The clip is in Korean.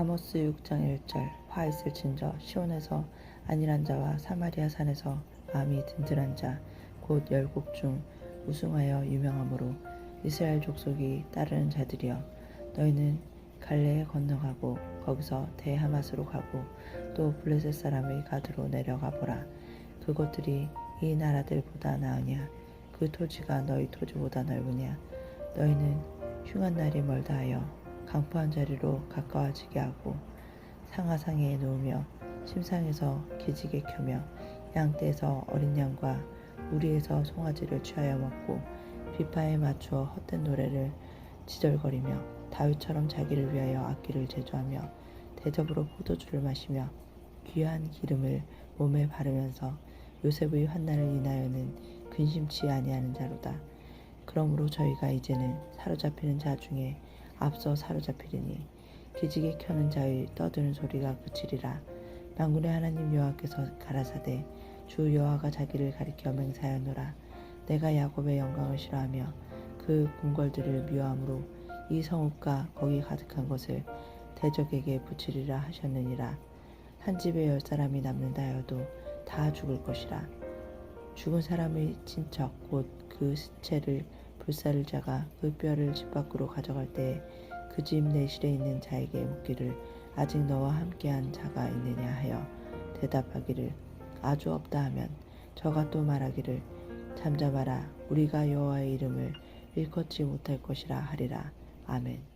아모스 6장 1절 화 있을 진저 시온에서 안일한 자와 사마리아 산에서 마음이 든든한 자 곧 열국 중 우승하여 유명하므로 이스라엘 족속이 따르는 자들이여 너희는 갈레에 건너가고 거기서 대하맛으로 가고 또 블레셋 사람의 가드로 내려가 보라. 그곳들이 이 나라들보다 나으냐? 그 토지가 너희 토지보다 넓으냐? 너희는 흉한 날이 멀다 하여 강포한 자리로 가까워지게 하고 상하상에 놓으며 심상에서 기지개 켜며 양떼에서 어린 양과 우리에서 송아지를 취하여 먹고 비파에 맞추어 헛된 노래를 지절거리며 다윗처럼 자기를 위하여 악기를 제조하며 대접으로 포도주를 마시며 귀한 기름을 몸에 바르면서 요셉의 환난을 인하여는 근심치 아니하는 자로다. 그러므로 저희가 이제는 사로잡히는 자 중에 앞서 사로잡히리니 기지개 켜는 자의 떠드는 소리가 그치리라. 만군의 하나님 여호와께서 가라사대 주 여호와가 자기를 가리켜 맹세하노라. 내가 야곱의 영광을 싫어하며 그 궁궐들을 미워함으로 이 성읍과 거기 가득한 것을 대적에게 붙이리라 하셨느니라. 한 집에 열 사람이 남는다 하여도 다 죽을 것이라. 죽은 사람의 친척 곧 그 시체를 불사를 자가 그 뼈를 집 밖으로 가져갈 때에 그집 내실에 있는 자에게 묻기를 아직 너와 함께한 자가 있느냐 하여 대답하기를 아주 없다 하면 저가 또 말하기를 잠잠하라 우리가 여호와의 이름을 일컫지 못할 것이라 하리라 아멘.